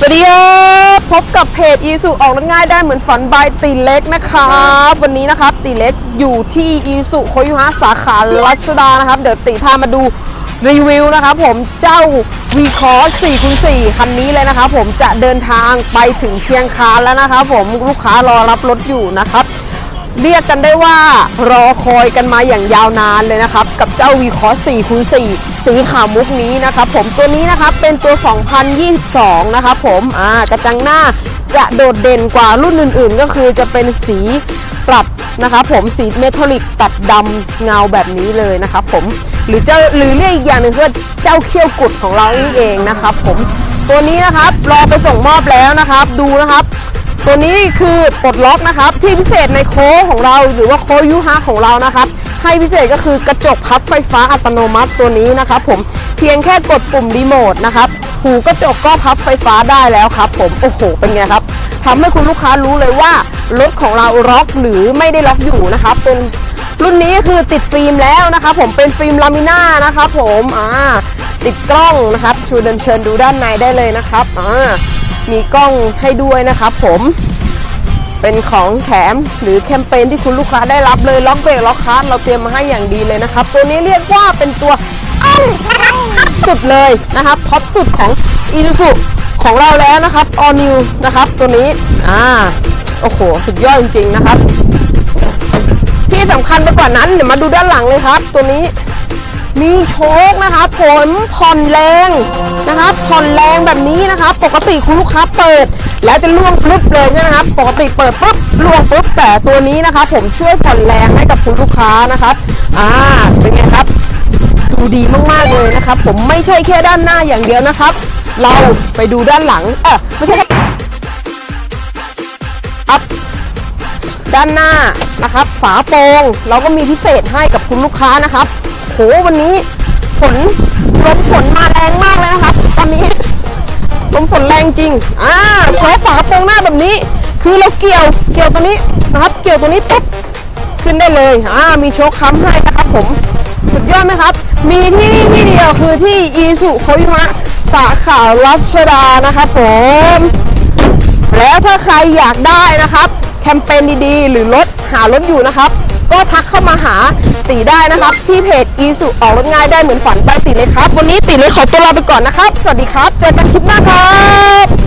สวัสดีครับพบกับเพจอีสุออกรถง่ายได้เหมือนฝันบายตีเล็กนะครับวันนี้นะครับตีเล็กอยู่ที่อีสุโคยุฮะสาขารัชดานะครับเดี๋ยวตีพามาดูรีวิวนะครับผมเจ้า v c o s 4คูณ4คันนี้เลยนะครับผมจะเดินทางไปถึงเชียงคานแล้วนะครับผมลูกค้ารอรับรถอยู่นะครับ เรียกกันได้ว่ารอคอยกันมาอย่างยาวนานเลยนะครับ กับเจ้า v c o s 4คูณ4สีขาวมุกนี้นะครับผมตัวนี้นะครับเป็นตัว 2022 นะครับผมอ่ากระจังหน้าจะโดดเด่นกว่ารุ่นอื่นๆ ก็คือจะเป็นสีปรับนะครับผมสีเมทัลลิกตัดดำเงาแบบนี้เลยนะครับผมหรือเจ้าหรือเรียกอีกอย่างหนึ่งคือเจ้าเขี้ยวกุดของเรานี่เองนะครับผมตัวนี้นะครับรอไปส่งมอบแล้วนะครับ ดูนะครับ ตัวนี้คือปลดล็อกนะครับ ที่พิเศษในโค้งของเรา หรือว่าโค้ยูฮาของเรานะครับ ให้พิเศษก็คือกระจกพับไฟฟ้าอัตโนมัติตัวนี้นะครับผมเพียงแค่กดปุ่มรีโมทนะครับหูกระจกก็พับไฟฟ้าได้แล้วครับผมโอ้โห เป็นไงครับทำให้คุณลูกค้ารู้เลยว่ารถของเราล็อกหรือไม่ได้ล็อกอยู่นะครับเป็นรุ่นนี้คือติดฟิล์มแล้วนะครับผมเป็นฟิล์มลามิน่านะครับผมอ่า ติดกล้องนะครับชูเดินเชิญดูด้านในได้เลยนะครับอ่ามีกล้องให้ด้วยนะครับ ผมเป็นของแถมหรือแคมเปญที่คุณลูกค้าได้รับเลยล็อกเบรกล็อกคาร์ดเราเตรียมมาให้อย่างดีเลยนะครับ ตัวนี้เรียกว่าเป็นตัวอันนะครับสุดเลยนะครับท็อปสุดของอีซูซุของเราแล้วนะครับ all new นะครับ ตัวนี้อ่าโอ้โหสุดยอดจริง ๆ นะครับ ที่สำคัญไปกว่านั้นเดี๋ยวมาดูด้านหลังเลยครับ ตัวนี้ มีโชคนะครับผมผ่อนแรงนะครับผ่อนแรงแบบนี้นะครับปกติคุณลูกค้าเปิด แล้วจะล่วงปุ๊บเลยใช่ไหมครับปกติเปิดปุ๊บล่วงปุ๊บแต่ตัวนี้นะครับผมช่วยผ่อนแรงให้กับคุณลูกค้านะครับอ่าเป็นไงครับ ดูดีมากๆเลยนะครับ ผมไม่ใช่แค่ด้านหน้าอย่างเดียวนะครับ เราไปดูด้านหลังเออไม่ใช่ครับด้านหน้านะครับ ฝาโปรงเราก็มีพิเศษให้กับคุณลูกค้านะครับ หวันนี้ฝนลมฝนมาแรงมากเลยนะครับ ตอนนี้ลมฝนแรงจริง อ่าใช้ฝาโปรงหน้าแบบนี้ คือเราเกี่ยว เกี่ยวตัวนี้นะครับ เกี่ยวตัวนี้ปุ๊บขึ้นได้เลย อ่า มีโชคค้ำให้นะครับผม สุดยอดไหมครับ มีที่นี่ที่เดียวคือที่อีสุโคยุมะสาขารัชดานะครับผม แล้วถ้าใครอยากได้นะครับ แคมเปญดีๆ หรือรถหารถอยู่นะครับ ก็ทักเข้ามาหาตีได้นะครับ ที่เพจอีสุออกรถง่ายได้เหมือนฝันไปตีเลยครับ วันนี้ตีเลยขอตัวลาไปก่อนนะครับ สวัสดีครับ เจอกันคลิปหน้าครับ